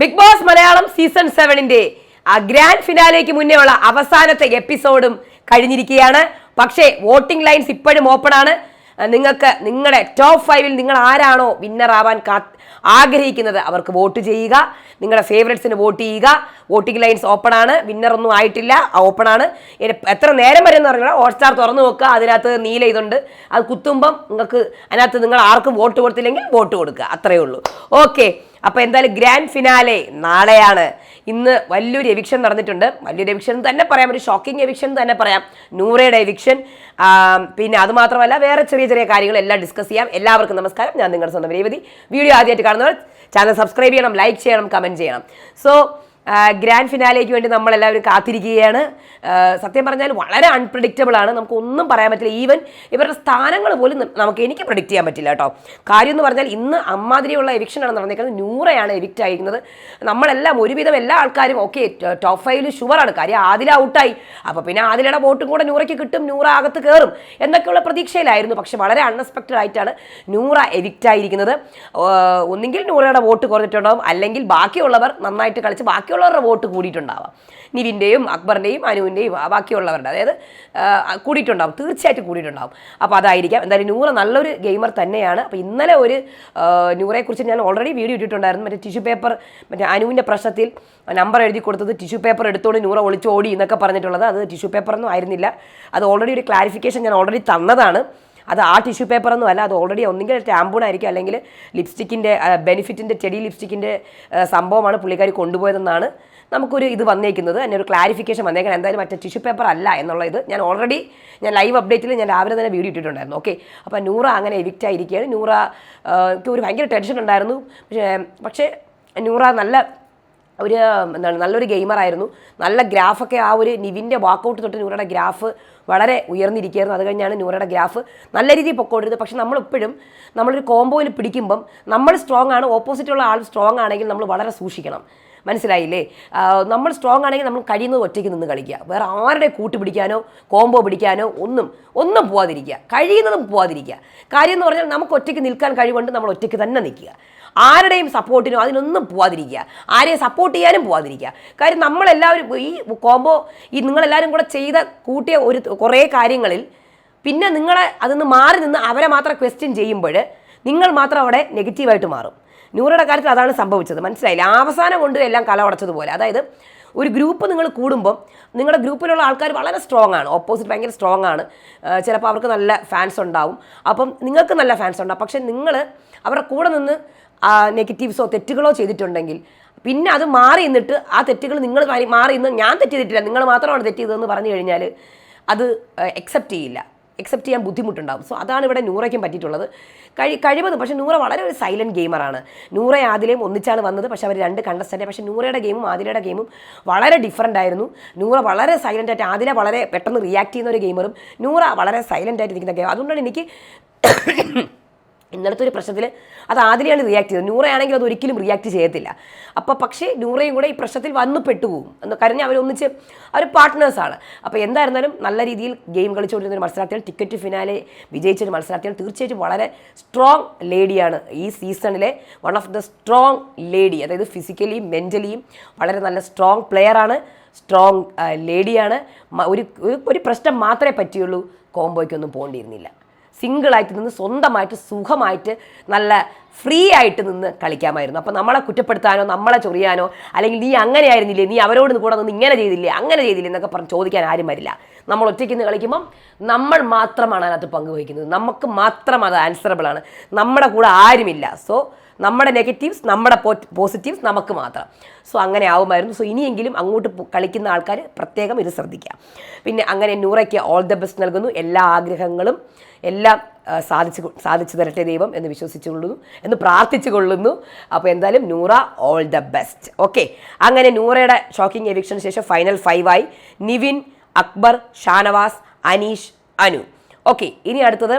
Big boss Malayalam season സെവനിന്റെ ആ grand ഫിനാലേക്ക് മുന്നേയുള്ള അവസാനത്തെ എപ്പിസോഡും കഴിഞ്ഞിരിക്കുകയാണ്. പക്ഷേ വോട്ടിംഗ് ലൈൻസ് ഇപ്പോഴും ഓപ്പൺ ആണ്. നിങ്ങൾക്ക് നിങ്ങളുടെ ടോപ്പ് ഫൈവിൽ നിങ്ങൾ ആരാണോ വിന്നർ ആവാൻ ആഗ്രഹിക്കുന്നത് അവർക്ക് വോട്ട് ചെയ്യുക. നിങ്ങളുടെ ഫേവറേറ്റ്സിന് വോട്ട് ചെയ്യുക. വോട്ടിംഗ് ലൈൻസ് ഓപ്പൺ ആണ്. വിന്നർ ഒന്നും ആയിട്ടില്ല. ഓപ്പൺ ആണ്. എത്ര നേരം വരെ എന്ന് പറഞ്ഞാൽ ഹോട്ട്സ്റ്റാർ തുറന്നു നോക്കുക അതിനകത്ത് നീല ഇതുണ്ട്. അത് കുത്തുമ്പം നിങ്ങൾക്ക് അതിനകത്ത് നിങ്ങൾ ആർക്കും വോട്ട് കൊടുത്തില്ലെങ്കിൽ വോട്ട് കൊടുക്കുക. അത്രയേ ഉള്ളൂ. ഓക്കെ അപ്പോൾ എന്തായാലും ഗ്രാൻഡ് ഫിനാലെ നാളെയാണ്. ഇന്ന് വലിയൊരു എവിക്ഷൻ നടന്നിട്ടുണ്ട്. വലിയൊരു എവിക്ഷൻ തന്നെ പറയാം. ഒരു ഷോക്കിംഗ് എവിക്ഷൻ തന്നെ പറയാം. നൂറയുടെ എവിക്ഷൻ പിന്നെ അതുമാത്രമല്ല വേറെ ചെറിയ ചെറിയ കാര്യങ്ങൾ എല്ലാം ഡിസ്കസ് ചെയ്യാം. എല്ലാവർക്കും നമസ്കാരം. ഞാൻ നിങ്ങളുടെ സ്വന്തം രേവതി. വീഡിയോ ആദ്യമായിട്ട് കാണുന്നവർ ചാനൽ സബ്സ്ക്രൈബ് ചെയ്യണം ലൈക്ക് ചെയ്യണം കമന്റ് ചെയ്യണം. സോ ഗ്രാൻഡ് ഫിനാലേക്ക് വേണ്ടി നമ്മളെല്ലാവരും കാത്തിരിക്കുകയാണ്. സത്യം പറഞ്ഞാൽ വളരെ അൺപ്രഡിക്റ്റബിൾ ആണ്. നമുക്ക് ഒന്നും പറയാൻ പറ്റില്ല. ഈവൻ ഇവരുടെ സ്ഥാനങ്ങൾ പോലും നമുക്ക് എനിക്ക് പ്രഡിക്റ്റ് ചെയ്യാൻ പറ്റില്ല കേട്ടോ. കാര്യം എന്ന് പറഞ്ഞാൽ ഇന്ന് അമ്മാതിരിയുള്ള എവിക്ഷനാണ് നടന്നിരിക്കുന്നത്. നൂറയാണ് എവിക്റ്റ് ആയിരിക്കുന്നത്. നമ്മളെല്ലാം ഒരുവിധം എല്ലാ ആൾക്കാരും ഓക്കെ ടോപ്പ് ഫൈവിൽ ഷുവറാണ് കാര്യം ആദില ഔട്ടായി അപ്പോൾ പിന്നെ ആദിലയുടെ വോട്ടും കൂടെ നൂറയ്ക്ക് കിട്ടും നൂറ അകത്ത് കയറും എന്നൊക്കെയുള്ള പ്രതീക്ഷയിലായിരുന്നു. പക്ഷെ വളരെ അൺഎക്സ്പെക്റ്റഡ് ആയിട്ടാണ് നൂറ എവിക്റ്റ് ആയിരിക്കുന്നത്. ഒന്നുകിൽ നൂറയുടെ വോട്ട് കുറഞ്ഞിട്ടുണ്ടാവും. അല്ലെങ്കിൽ ബാക്കിയുള്ളവർ നന്നായിട്ട് കളിച്ച് ബാക്കിയുള്ളവരുടെ വോട്ട് കൂടിയിട്ടുണ്ടാവാം. നിവിന്റെയും അക്ബറിന്റെയും അനുവിന്റെയും ബാക്കിയുള്ളവരുടെ അതായത് കൂടിയിട്ടുണ്ടാവും. തീർച്ചയായിട്ടും കൂടിയിട്ടുണ്ടാവും. അപ്പോൾ അതായിരിക്കാം. എന്തായാലും നൂറ നല്ലൊരു ഗെയിമർ തന്നെയാണ്. അപ്പോൾ ഇന്നലെ ഒരു നൂറയെക്കുറിച്ച് ഞാൻ ഓൾറെഡി വീഡിയോ ഇട്ടിട്ടുണ്ടായിരുന്നു. മറ്റേ ടിഷ്യൂ പേപ്പർ മറ്റേ അനുവിന്റെ പ്രശ്നത്തിൽ നമ്പർ എഴുതി കൊടുത്തത് ടിഷ്യൂ പേപ്പർ എടുത്തോണ്ട് നൂറ ഒളിച്ചോടി എന്നൊക്കെ പറഞ്ഞിട്ടുള്ളത്. അത് ടിഷ്യൂ പേപ്പറൊന്നും ആയിരുന്നില്ല. അത് ഓൾറെഡി ഒരു ക്ലാരിഫിക്കേഷൻ ഞാൻ ഓൾറെഡി തന്നതാണ്. അത് ആ ടിഷ്യൂ പേപ്പറൊന്നും അല്ല അത് ഓൾറെഡി ഒന്നുകിൽ ടാമ്പൂൺ ആയിരിക്കും അല്ലെങ്കിൽ ലിപ്സ്റ്റിക്കിന്റെ ബെനിഫിറ്റിന്റെ ചെടി ലിപ്സ്റ്റിക്കിന്റെ സംഭവമാണ് പുള്ളിക്കാരി കൊണ്ടുപോയതെന്നാണ് നമുക്കൊരു ഇത് വന്നേക്കുന്നത്. എന്നെ ഒരു ക്ലാരിഫിക്കേഷൻ വന്നേക്കാൻ എന്തായാലും മറ്റേ ടിഷ്യൂ പേപ്പർ അല്ല എന്നുള്ള ഇത് ഞാൻ ഓൾറെഡി ഞാൻ ലൈവ് അപ്ഡേറ്റിൽ ഞാൻ രാവിലെ തന്നെ വീഡിയോ ഇട്ടിട്ടുണ്ടായിരുന്നു. ഓക്കെ അപ്പോൾ നൂറ അങ്ങനെ എവിക്റ്റ് ആയിരിക്കുകയാണ്. നൂറ ഒരു ഭയങ്കര ടെൻഷൻ ഉണ്ടായിരുന്നു. പക്ഷേ പക്ഷേ നൂറ നല്ല ഒരു എന്താണ് നല്ലൊരു ഗെയിമറായിരുന്നു നല്ല ഗ്രാഫൊക്കെ ആ ഒരു നിവിന്റെ വാക്കൗട്ട് തൊട്ട് നൂറയുടെ ഗ്രാഫ് വളരെ ഉയർന്നിരിക്കുകയായിരുന്നു. അത് കഴിഞ്ഞാണ് നൂറയുടെ ഗ്രാഫ് നല്ല രീതിയിൽ പൊക്കോണ്ടിരുന്നത്. പക്ഷെ നമ്മളെപ്പോഴും നമ്മളൊരു കോമ്പോയിൽ പിടിക്കുമ്പം നമ്മൾ സ്ട്രോങ് ആണ് ഓപ്പോസിറ്റുള്ള ആൾ സ്ട്രോങ് ആണെങ്കിൽ നമ്മൾ വളരെ സൂക്ഷിക്കണം. മനസ്സിലായില്ലേ? നമ്മൾ സ്ട്രോങ് ആണെങ്കിൽ നമ്മൾ കഴിയുന്നത് ഒറ്റയ്ക്ക് നിന്ന് കളിക്കുക. വേറെ ആരുടെ കൂട്ടി പിടിക്കാനോ കോമ്പോ പിടിക്കാനോ ഒന്നും ഒന്നും പോവാതിരിക്കുക. കഴിയുന്നതും പോവാതിരിക്കുക. കാര്യം എന്ന് പറഞ്ഞാൽ നമുക്ക് ഒറ്റയ്ക്ക് നിൽക്കാൻ കഴിവുണ്ട് നമ്മൾ ഒറ്റയ്ക്ക് തന്നെ നിൽക്കുക. ആരുടെയും സപ്പോർട്ടിനോ അതിനൊന്നും പോവാതിരിക്കുക. ആരെയും സപ്പോർട്ട് ചെയ്യാനും പോവാതിരിക്കുക. കാര്യം നമ്മളെല്ലാവരും ഈ കോംബോ ഈ നിങ്ങളെല്ലാവരും കൂടെ ചെയ്ത കൂട്ടിയ ഒരു കുറേ കാര്യങ്ങളിൽ പിന്നെ നിങ്ങളെ അതിന്ന് മാറി നിന്ന് അവരെ മാത്രം ക്വസ്റ്റ്യൻ ചെയ്യുമ്പോൾ നിങ്ങൾ മാത്രം അവിടെ നെഗറ്റീവായിട്ട് മാറും. നൂറുടെ കാര്യത്തിൽ അതാണ് സംഭവിച്ചത്. മനസ്സിലായില്ല? അവസാനം കൊണ്ട് എല്ലാം കലവടച്ചതുപോലെ അതായത് ഒരു ഗ്രൂപ്പ് നിങ്ങൾ കൂടുമ്പം നിങ്ങളുടെ ഗ്രൂപ്പിലുള്ള ആൾക്കാർ വളരെ സ്ട്രോങ് ആണ്. ഓപ്പോസിറ്റ് ഭയങ്കര സ്ട്രോങ് ആണ്. ചിലപ്പോൾ അവർക്ക് നല്ല ഫാൻസ് ഉണ്ടാവും. അപ്പം നിങ്ങൾക്ക് നല്ല ഫാൻസ് ഉണ്ടാവും. പക്ഷേ നിങ്ങൾ അവരുടെ കൂടെ നിന്ന് നെഗറ്റീവ്സോ തെറ്റുകളോ ചെയ്തിട്ടുണ്ടെങ്കിൽ പിന്നെ അത് മാറി നിന്നിട്ട് ആ തെറ്റുകൾ നിങ്ങൾ മാറി- നിന്ന് ഞാൻ തെറ്റ് ചെയ്തിട്ടില്ല നിങ്ങൾ മാത്രമാണ് തെറ്റ് ചെയ്തതെന്ന് പറഞ്ഞു കഴിഞ്ഞാൽ അത് അക്സെപ്റ്റ് ചെയ്യില്ല. അക്സെപ്റ്റ് ചെയ്യാൻ ബുദ്ധിമുട്ടുണ്ടാകും സോ അതാണ് ഇവിടെ നൂറയ്ക്കും പറ്റിയിട്ടുള്ളത്. കഴി കഴിവതും പക്ഷേ നൂറ വളരെ ഒരു സൈലന്റ് ഗെയിമറാണ് നൂറ ആദിലയും ഒന്നിച്ചാണ് വന്നത് പക്ഷേ അവർ രണ്ട് കണ്ടസ്റ്റന്റ് പക്ഷേ നൂറയുടെ ഗെയിമും ആദിലയുടെ ഗെയിമും വളരെ ഡിഫറന്റ് ആയിരുന്നു. നൂറ വളരെ സൈലന്റ് ആയിട്ട് ആദില വളരെ പെട്ടെന്ന് റിയാക്ട് ചെയ്യുന്ന ഒരു ഗെയിമറും നൂറ വളരെ സൈലന്റ് ആയിട്ട് നിൽക്കുന്ന ഗെയിം അതുകൊണ്ടാണ് എനിക്ക് ഇന്നലത്തെ ഒരു പ്രശ്നത്തിൽ അത് ആദിലെയാണ് റിയാക്ട് ചെയ്തത്. നൂറയാണെങ്കിൽ അത് ഒരിക്കലും റിയാക്ട് ചെയ്യത്തില്ല. അപ്പോൾ പക്ഷേ നൂറയും കൂടെ ഈ പ്രശ്നത്തിൽ വന്നു പെട്ടുപോകും. എന്ന് കാരണം അവരൊന്നിച്ച് അവർ പാർട്ട്നേഴ്സാണ് അപ്പോൾ എന്തായിരുന്നാലും നല്ല രീതിയിൽ ഗെയിം കളിച്ചുകൊണ്ടിരുന്ന ഒരു മത്സരാർത്ഥികൾ ടിക്കറ്റ് ഫിനാലെ വിജയിച്ച ഒരു മത്സരാർത്ഥികൾ തീർച്ചയായിട്ടും വളരെ സ്ട്രോങ് ലേഡിയാണ് ഈ സീസണിലെ one of the strong lady അതായത് ഫിസിക്കലിയും മെന്റലിയും വളരെ നല്ല സ്ട്രോങ് പ്ലെയറാണ് സ്ട്രോങ് ലേഡിയാണ് ഒരു- ഒരു പ്രശ്നം മാത്രമേ പറ്റിയുള്ളൂ. കോംബോയ്ക്കൊന്നും പോകേണ്ടിയിരുന്നില്ല സിംഗിളായിട്ട് നിന്ന് സ്വന്തമായിട്ട് സുഖമായിട്ട് നല്ല ഫ്രീ ആയിട്ട് നിന്ന് കളിക്കാമായിരുന്നു. അപ്പോൾ നമ്മളെ കുറ്റപ്പെടുത്താനോ നമ്മളെ ചൊറിയാനോ അല്ലെങ്കിൽ നീ അങ്ങനെ ആയിരുന്നില്ലേ നീ അവരോട് കൂടെ നിന്ന് ഇങ്ങനെ ചെയ്തില്ലേ അങ്ങനെ ചെയ്തില്ലേ എന്നൊക്കെ പറഞ്ഞ് ചോദിക്കാൻ ആരും വരില്ല. നമ്മൾ ഒറ്റയ്ക്ക് നിന്ന് കളിക്കുമ്പം നമ്മൾ മാത്രമാണ് അതിനകത്ത് പങ്കുവഹിക്കുന്നത്. നമുക്ക് മാത്രം അത് ആൻസറബിൾ ആണ്. നമ്മുടെ കൂടെ ആരുമില്ല. സോ നമ്മുടെ നെഗറ്റീവ്സ് നമ്മുടെ പോസിറ്റീവ്സ് നമുക്ക് മാത്രം. സോ അങ്ങനെ ആവുമായിരുന്നു. സോ ഇനിയെങ്കിലും അങ്ങോട്ട് കളിക്കുന്ന ആൾക്കാർ പ്രത്യേകം ഇത് ശ്രദ്ധിക്കുക. പിന്നെ അങ്ങനെ നൂറയ്ക്ക് ഓൾ ദ ബെസ്റ്റ് നൽകുന്നു. എല്ലാ ആഗ്രഹങ്ങളും എല്ലാം സാധിച്ചു സാധിച്ചു തരട്ടെ ദൈവം എന്ന് വിശ്വസിച്ചു കൊള്ളുന്നു എന്ന് പ്രാർത്ഥിച്ചു കൊള്ളുന്നു അപ്പോൾ എന്തായാലും Noora all the best okay അങ്ങനെ നൂറയുടെ ഷോക്കിംഗ് എവിക്ഷന് ശേഷം ഫൈനൽ ഫൈവായി നിവിൻ അക്ബർ ഷാനവാസ് അനീഷ് അനു. ഓക്കെ ഇനി അടുത്തത്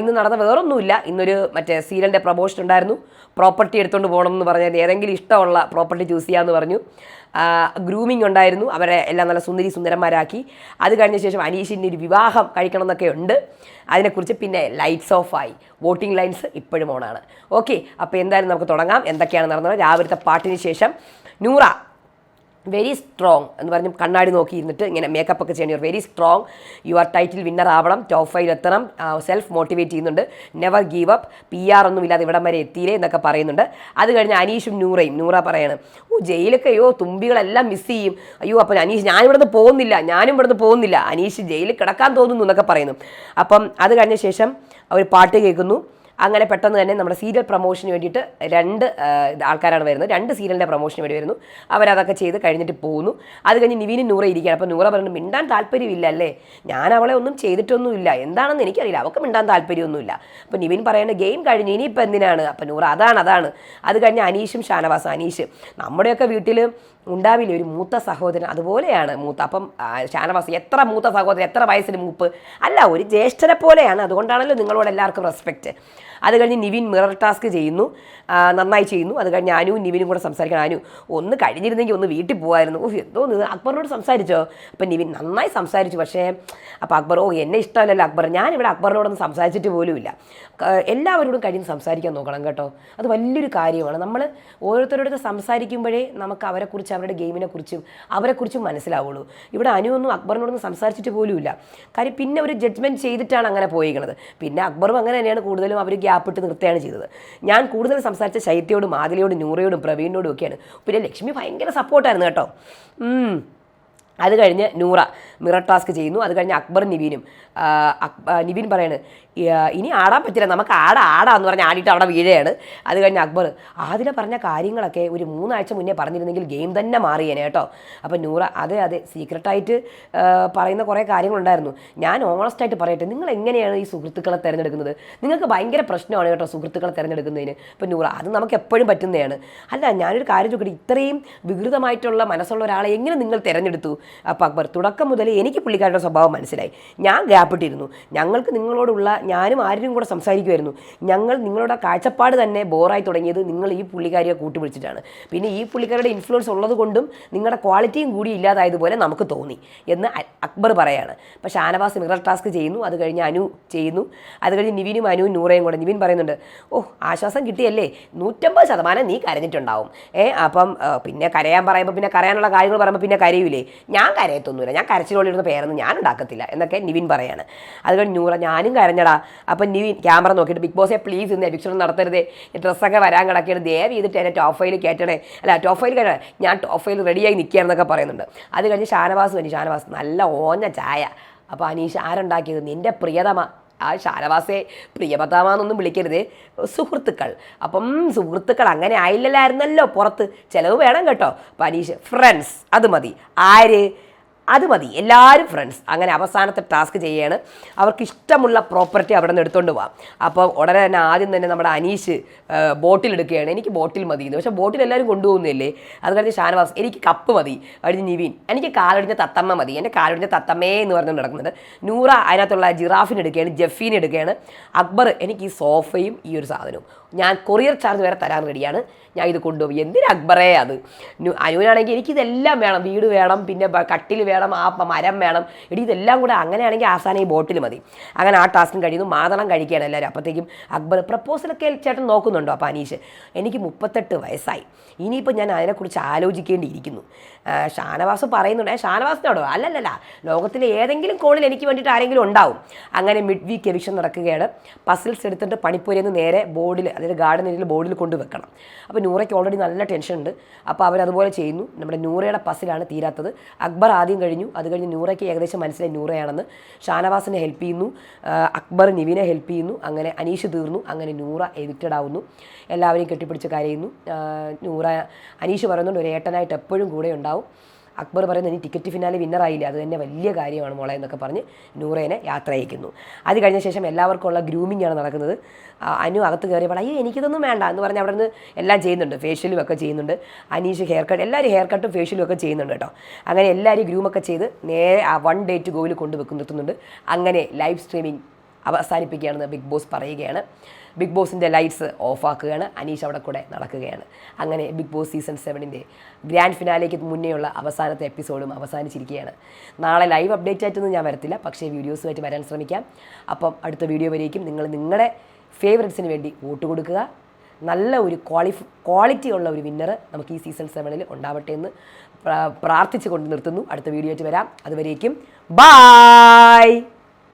ഇന്ന് നടന്ന വേറൊന്നുമില്ല. ഇന്നൊരു മറ്റേ സീരിയലിന്റെ പ്രൊമോഷൻ ഉണ്ടായിരുന്നു. പ്രോപ്പർട്ടി എടുത്തുകൊണ്ട് പോകണം എന്ന് പറഞ്ഞാൽ ഏതെങ്കിലും ഇഷ്ടമുള്ള പ്രോപ്പർട്ടി ചൂസ് ചെയ്യാമെന്ന് പറഞ്ഞു. ഗ്രൂമിംഗ് ഉണ്ടായിരുന്നു. അവരെ എല്ലാം നല്ല സുന്ദരി സുന്ദരന്മാരാക്കി. അത് കഴിഞ്ഞ ശേഷം അനീഷിന്റെ ഒരു വിവാഹം കഴിക്കണം എന്നൊക്കെ ഉണ്ട്. അതിനെക്കുറിച്ച് പിന്നെ ലൈറ്റ്സ് ഓഫ് ആയി. വോട്ടിംഗ് ലൈൻസ് ഇപ്പോഴും ഓണാണ് ഓക്കെ അപ്പോൾ എന്തായാലും നമുക്ക് തുടങ്ങാം. എന്തൊക്കെയാണ് നടന്നത്? രാവിലത്തെ പാട്ടിന് ശേഷം നൂറ വെരി സ്ട്രോങ് എന്ന് പറഞ്ഞ് കണ്ണാടി നോക്കി ഇരുന്നിട്ട് ഇങ്ങനെ മേക്കപ്പ് ഒക്കെ ചെയ്യണം very strong you are title winner ആവണം. ടോപ്പ് ഫൈവ് എത്തണം. സെൽഫ് മോട്ടിവേറ്റ് ചെയ്യുന്നുണ്ട്. Never give up P R ഒന്നും ഇല്ലാതെ ഇവിടം വരെ എത്തിയില്ലേ എന്നൊക്കെ പറയുന്നുണ്ട്. അത് കഴിഞ്ഞ് അനീഷും നൂറയും. നൂറ പറയാണ്. ഓ ജയിലൊക്കെ അയ്യോ തുമ്പികളെല്ലാം മിസ് ചെയ്യും. അയ്യോ അപ്പം അനീഷ് ഞാൻ ഇവിടുന്ന് പോകുന്നില്ല. ഞാനും ഇവിടുന്ന് പോകുന്നില്ല. അനീഷ് ജയിലിൽ കിടക്കാൻ തോന്നുന്നു എന്നൊക്കെ പറയുന്നു. അപ്പം അത് കഴിഞ്ഞ ശേഷം അവർ പാട്ട് കേൾക്കുന്നു. അങ്ങനെ പെട്ടെന്ന് തന്നെ നമ്മുടെ സീരിയൽ പ്രൊമോഷന് വേണ്ടിയിട്ട് രണ്ട് ആൾക്കാരാണ് വരുന്നത്. രണ്ട് സീരിയലിന്റെ പ്രൊമോഷന് വേണ്ടി വരുന്നു. അവരതൊക്കെ ചെയ്ത് കഴിഞ്ഞിട്ട് പോകുന്നു. അത് കഴിഞ്ഞ് നിവിനും നൂറ ഇരിക്കുകയാണ്. അപ്പോൾ നൂറ പറഞ്ഞു മിണ്ടാൻ താല്പര്യമില്ല അല്ലേ? ഞാൻ അവളെ ഒന്നും ചെയ്തിട്ടൊന്നുമില്ല. എന്താണെന്ന് എനിക്കറിയില്ല. അവൾക്ക് മിണ്ടാൻ താല്പര്യമൊന്നുമില്ല. അപ്പോൾ നിവിൻ പറയുന്ന ഗെയിം കഴിഞ്ഞു ഇനിയിപ്പോൾ എന്തിനാണ്? അപ്പോൾ നൂറ അതാണ് അതാണ്. അത് കഴിഞ്ഞ് അനീഷും ഷാനവാസും അനീഷ് നമ്മുടെയൊക്കെ വീട്ടിൽ ഉണ്ടാവില്ലേ ഒരു മൂത്ത സഹോദരൻ. അതുപോലെയാണ് മൂത്ത അപ്പം ഷാനവാസ് എത്ര മൂത്ത സഹോദരൻ എത്ര വയസ്സിന് മൂപ്പ്? അല്ല ഒരു ജ്യേഷ്ഠനെ പോലെയാണ്. അതുകൊണ്ടാണല്ലോ നിങ്ങളോട് എല്ലാവർക്കും റെസ്പെക്റ്റ് അത് കഴിഞ്ഞ് നിവിൻ മിറർ ടാസ്ക് ചെയ്യുന്നു. നന്നായി ചെയ്യുന്നു. അത് കഴിഞ്ഞ് അനു നിവിനും കൂടെ സംസാരിക്കണം. അനു ഒന്ന് കഴിഞ്ഞിരുന്നെങ്കിൽ ഒന്ന് വീട്ടിൽ പോകുമായിരുന്നു ഓഹ് എന്തോ അക്ബറിനോട് സംസാരിച്ചോ? അപ്പം നിവിൻ നന്നായി സംസാരിച്ചു. പക്ഷേ അപ്പോൾ അക്ബർ ഓ എന്നെ ഇഷ്ടമല്ലല്ലോ അക്ബർ. ഞാനിവിടെ അക്ബറിനോടൊന്നും സംസാരിച്ചിട്ട് പോലുമില്ല. എല്ലാവരോടും കഴിഞ്ഞ് സംസാരിക്കാൻ നോക്കണം കേട്ടോ. അത് വലിയൊരു കാര്യമാണ്. നമ്മൾ ഓരോരുത്തരോട് സംസാരിക്കുമ്പോഴേ നമുക്ക് അവരെക്കുറിച്ച് അവരുടെ ഗെയിമിനെ കുറിച്ചും അവരെക്കുറിച്ചും മനസ്സിലാവുള്ളൂ. ഇവിടെ അനു ഒന്നും അക്ബറിനോടൊന്നും സംസാരിച്ചിട്ട് പോലുമില്ല. കാര്യം പിന്നെ ഒരു ജഡ്ജ്മെന്റ് ചെയ്തിട്ടാണ് അങ്ങനെ പോയിരിക്കുന്നത് പിന്നെ അക്ബറും അങ്ങനെ തന്നെയാണ് കൂടുതലും അവർ ഗ്യാപ്പ് ഇട്ട് നിർത്തുകയാണ് ചെയ്തത്. ഞാൻ കൂടുതൽ സംസാരിച്ച ശൈത്യയോടും ആദിലയോടും നൂറയോടും പ്രവീണിനോടും ഒക്കെയാണ്. പിന്നെ ലക്ഷ്മി ഭയങ്കര സപ്പോർട്ടായിരുന്നു കേട്ടോ. അത് കഴിഞ്ഞ് നൂറ. മിറർ ടാസ്ക് ചെയ്യുന്നു. അത് കഴിഞ്ഞ് അക്ബർ നിവീനും. നിവീൻ പറയാണ് ഇനി ആടാൻ പറ്റില്ല. നമുക്ക് ആട ആടാ എന്ന് പറഞ്ഞ് ആടിയിട്ട് അവിടെ വീഴയാണ്. അത് കഴിഞ്ഞ് അക്ബർ ആദില പറഞ്ഞ കാര്യങ്ങളൊക്കെ ഒരു മൂന്നാഴ്ച മുന്നേ പറഞ്ഞിരുന്നെങ്കിൽ ഗെയിം തന്നെ മാറിയേനെ കേട്ടോ. അപ്പം നൂറ അതെ അതെ സീക്രട്ടായിട്ട് പറയുന്ന കുറേ കാര്യങ്ങളുണ്ടായിരുന്നു. ഞാൻ ഓണസ്റ്റായിട്ട് പറയട്ടെ നിങ്ങൾ എങ്ങനെയാണ് ഈ സുഹൃത്തുക്കളെ തിരഞ്ഞെടുക്കുന്നത്? നിങ്ങൾക്ക് ഭയങ്കര പ്രശ്നമാണ് കേട്ടോ സുഹൃത്തുക്കളെ തിരഞ്ഞെടുക്കുന്നതിന്. ഇപ്പം നൂറ അത് നമുക്ക് എപ്പോഴും പറ്റുന്നതാണ്. അല്ല ഞാനൊരു കാര്യം ചോദിക്കട്ടെ ഇത്രയും വികൃതമായിട്ടുള്ള മനസ്സുള്ള ഒരാളെ എങ്ങനെ നിങ്ങൾ തിരഞ്ഞെടുത്തു? അപ്പം അക്ബർ തുടക്കം മുതൽ എനിക്ക് പുള്ളിക്കാരുടെ സ്വഭാവം മനസ്സിലായി. ഞാൻ ഗ്യാപ്പിട്ടിരുന്നു. ഞങ്ങൾക്ക് നിങ്ങളോടുള്ള ഞാനും ആരും കൂടെ സംസാരിക്കുമായിരുന്നു ഞങ്ങൾ നിങ്ങളുടെ കാഴ്ചപ്പാട് തന്നെ ബോറായി തുടങ്ങിയത് നിങ്ങൾ ഈ പുള്ളിക്കാരിയെ കൂട്ടുപിടിച്ചിട്ടാണ് പിന്നെ ഈ പുള്ളിക്കാരുടെ ഇൻഫ്ലുവൻസ് ഉള്ളത് കൊണ്ടും നിങ്ങളുടെ ക്വാളിറ്റിയും കൂടി ഇല്ലാതായതുപോലെ നമുക്ക് തോന്നി എന്ന് അക്ബർ പറയാണ്. അപ്പോൾ ഷാനവാസ് മിറർ ടാസ്ക് ചെയ്യുന്നു. അത് കഴിഞ്ഞ് അനു ചെയ്യുന്നു. അത് കഴിഞ്ഞ് നിവിനും അനുവും നൂറയും കൂടെ. നിവിൻ പറയുന്നുണ്ട് ഓ ആശ്വാസം കിട്ടിയല്ലേ? നൂറ്റമ്പത് ശതമാനം നീ കരഞ്ഞിട്ടുണ്ടാവും. ഏ അപ്പം പിന്നെ കരയാൻ പറയുമ്പോൾ പിന്നെ കരയാനുള്ള കാര്യങ്ങൾ പറയുമ്പോൾ പിന്നെ കരയൂലേ? ഞാൻ കരയത്തൊന്നുമില്ല. ഞാൻ കരച്ചിലോളിരുന്ന പേരൊന്നും ഞാൻ ഉണ്ടാക്കത്തില്ല എന്നൊക്കെ നിവിൻ പറയാണ്. അത് കഴിഞ്ഞ് ഞാനും കരഞ്ഞടാ. അപ്പം നിവിൻ ക്യാമറ നോക്കിയിട്ട് ബിഗ് ബോസെ പ്ലീസ് ഇന്ന് എവിക്ഷൻ നടത്തരുതേ. ഡ്രസ്സൊക്കെ വരാൻ കിടക്കിയത് ദയവ് ചെയ്തിട്ട് എന്നെ ടോപ്പ് ഫൈൽ കയറ്റണേ അല്ല ടോപ്പ് ഫൈൽ കയറ്റണേ ഞാൻ ടോപ്പ് ഫൈൽ റെഡിയായി നിൽക്കുകയാണെന്നൊക്കെ പറയുന്നുണ്ട്. അത് കഴിഞ്ഞ് ഷാനവാസ് വേണ്ടി ഷാനവാസ് നല്ല ഓഞ്ഞ ചായ. അപ്പോൾ അനീഷ് ആരുണ്ടാക്കിയത്? നിന്റെ പ്രിയതമ. ആ ഷാനവാസെ പ്രിയപതാമെന്നൊന്നും വിളിക്കരുത്. സുഹൃത്തുക്കൾ. അപ്പം സുഹൃത്തുക്കൾ അങ്ങനെ ആയില്ലല്ലായിരുന്നല്ലോ പുറത്ത്. ചിലവ് വേണം കേട്ടോ. അപ്പം അനീഷ് ഫ്രണ്ട്സ് അത് മതി. ആര്? അത് മതി. എല്ലാവരും ഫ്രണ്ട്സ് അങ്ങനെ അവസാനത്തെ ടാസ്ക് ചെയ്യാണ് അവർക്ക് ഇഷ്ടമുള്ള പ്രോപ്പർട്ടി അവിടെ നിന്ന് എടുത്തുകൊണ്ട് പോവാം. അപ്പോൾ ഉടനെ തന്നെ ആദ്യം തന്നെ നമ്മുടെ അനീഷ് ബോട്ടിൽ എടുക്കുകയാണ്. എനിക്ക് ബോട്ടിൽ മതി എന്ന് പക്ഷേ ബോട്ടിൽ എല്ലാവരും കൊണ്ടുപോകുന്നില്ലേ? അത് കഴിഞ്ഞ് ഷാനവാസ് എനിക്ക് കപ്പ് മതി. കഴിഞ്ഞ് നിവിൻ എനിക്ക് കാലൊടിഞ്ഞ തത്തമ്മ മതി. എന്റെ കാലൊടിഞ്ഞ തത്തമ്മേ എന്ന് പറഞ്ഞു നടക്കുന്നത്. നൂറ അതിനകത്തുള്ള ജിറാഫിന് എടുക്കുകയാണ് ജഫീൻ എടുക്കുകയാണ്. അക്ബർ എനിക്ക് ഈ സോഫയും ഈ ഒരു സാധനവും. ഞാൻ കൊറിയർ ചാർജ് വരെ തരാൻ റെഡിയാണ്. ഞാൻ ഇത് കൊണ്ടുപോകും. എന്തിനാ അക്ബറേ അത്? അനുവിനാണെങ്കിൽ എനിക്കിതെല്ലാം വേണം. വീട് വേണം. പിന്നെ കട്ടിൽ വേണം. ആ പ- മരം വേണം. എടി ഇതെല്ലാം കൂടെ അങ്ങനെയാണെങ്കിൽ ആസാന ഈ ബോട്ടിൽ മതി. അങ്ങനെ ആ ടാസ്കും കഴിയുന്നു. മാതളം കഴിക്കുകയാണ് എല്ലാവരും. അപ്പോഴത്തേക്കും അക്ബർ പ്രപ്പോസലൊക്കെ ചേട്ടൻ നോക്കുന്നുണ്ടോ അപ്പോൾ അനീഷ്? എനിക്ക് മുപ്പത്തെട്ട് വയസ്സായി. ഇനിയിപ്പോൾ ഞാൻ അതിനെക്കുറിച്ച് ആലോചിക്കേണ്ടിയിരിക്കുന്നു. ആ, ഷാനവാസ് പറയുന്നുണ്ട്. "ഏ, ഷാനവാസിനോടോ? അല്ലല്ലല്ല. ലോകത്തിലെ ഏതെങ്കിലും കോണിൽ എനിക്ക് വേണ്ടിയിട്ട് ആരെങ്കിലും ഉണ്ടാവും. അങ്ങനെ മിഡ് വീക്ക് എവിഷൻ നടക്കുകയാണ്. പസിൽസ് എടുത്തിട്ട് പണിപ്പുരയിൽ നിന്ന് നേരെ ബോർഡിൽ അതായത് ഗാർഡൻ ഏരിയയിൽ ബോർഡിൽ കൊണ്ടുവെക്കണം. അപ്പോൾ നൂറയ്ക്ക് ഓൾറെഡി നല്ല ടെൻഷൻ ഉണ്ട്. അപ്പോൾ അവരതുപോലെ ചെയ്യുന്നു. നമ്മുടെ നൂറയുടെ പസിലാണ് തീരാത്തത്. അക്ബർ ആദ്യം കഴിഞ്ഞു. അത് കഴിഞ്ഞ് നൂറയ്ക്ക് ഏകദേശം മനസ്സിലായി നൂറയാണെന്ന്. ഷാനവാസിനെ ഹെൽപ്പ് ചെയ്യുന്നു. അക്ബർ നിവിനെ ഹെൽപ്പ് ചെയ്യുന്നു. അങ്ങനെ അനീഷ് തീർന്നു. അങ്ങനെ നൂറ എവിക്റ്റഡ് ആവുന്നു. എല്ലാവരെയും കെട്ടിപ്പിടിച്ച് കരയുന്നു. നൂറ അനീഷ് പറയുന്നുണ്ട് ഒരു ഏട്ടനായിട്ട് എപ്പോഴും കൂടെ ഉണ്ടാവും. അക്ബർ പറയുന്നത് ഇനി ടിക്കറ്റ് ഫിനാലെ വിന്നറായില്ല അത് തന്നെ വലിയ കാര്യമാണ് മോളെ എന്നൊക്കെ പറഞ്ഞ് നൂറേനെ യാത്ര അയക്കുന്നു. അത് കഴിഞ്ഞ ശേഷം എല്ലാവർക്കും ഉള്ള ഗ്രൂമിംഗ് ആണ് നടക്കുന്നത്. അനു അകത്ത് കയറിയപ്പോൾ അയ്യോ എനിക്കിതൊന്നും വേണ്ട എന്ന് പറഞ്ഞ് അവിടെ നിന്ന് എല്ലാം ചെയ്യുന്നുണ്ട്. ഫേഷ്യലും ഒക്കെ ചെയ്യുന്നുണ്ട്. അനീഷ് ഹെയർ കട്ട് എല്ലാവരും ഹെയർ കട്ടും ഫേഷ്യലും ഒക്കെ ചെയ്യുന്നുണ്ട് കേട്ടോ. അങ്ങനെ എല്ലാവരും ഗ്രൂമൊക്കെ ചെയ്ത് നേരെ ആ വൺ ഡേ ടു ഗോയിൽ കൊണ്ട് വെക്കും നിർത്തുന്നുണ്ട് അങ്ങനെ ലൈവ് സ്ട്രീമിംഗ് അവസാനിപ്പിക്കുകയാണെന്ന് ബിഗ് ബോസ് പറയുകയാണ്. ബിഗ് ബോസിന്റെ ലൈറ്റ്സ് ഓഫാക്കുകയാണ്. അനീഷ് അവിടെ കൂടെ നടക്കുകയാണ്. അങ്ങനെ ബിഗ് ബോസ് സീസൺ സെവനിന്റെ ഗ്രാൻഡ് ഫിനാലേക്ക് മുന്നേയുള്ള അവസാനത്തെ എപ്പിസോഡും അവസാനിച്ചിരിക്കുകയാണ്. നാളെ ലൈവ് അപ്ഡേറ്റ് ആയിട്ടൊന്നും ഞാൻ വരത്തില്ല. പക്ഷേ വീഡിയോസുമായിട്ട് വരാൻ ശ്രമിക്കാം. അപ്പം അടുത്ത വീഡിയോ വരേക്കും നിങ്ങൾ നിങ്ങളുടെ ഫേവറേറ്റ്സിന് വേണ്ടി വോട്ട് കൊടുക്കുക. നല്ല ഒരു ക്വാളിഫ് ക്വാളിറ്റി ഉള്ള ഒരു വിന്നർ നമുക്ക് ഈ സീസൺ സെവനിൽ ഉണ്ടാവട്ടെ എന്ന് പ്രാർത്ഥിച്ചു പ്രാർത്ഥിച്ചുകൊണ്ട് നിർത്തുന്നു. അടുത്ത വീഡിയോ ആയിട്ട് വരാം. അതുവരേക്കും ബായ്!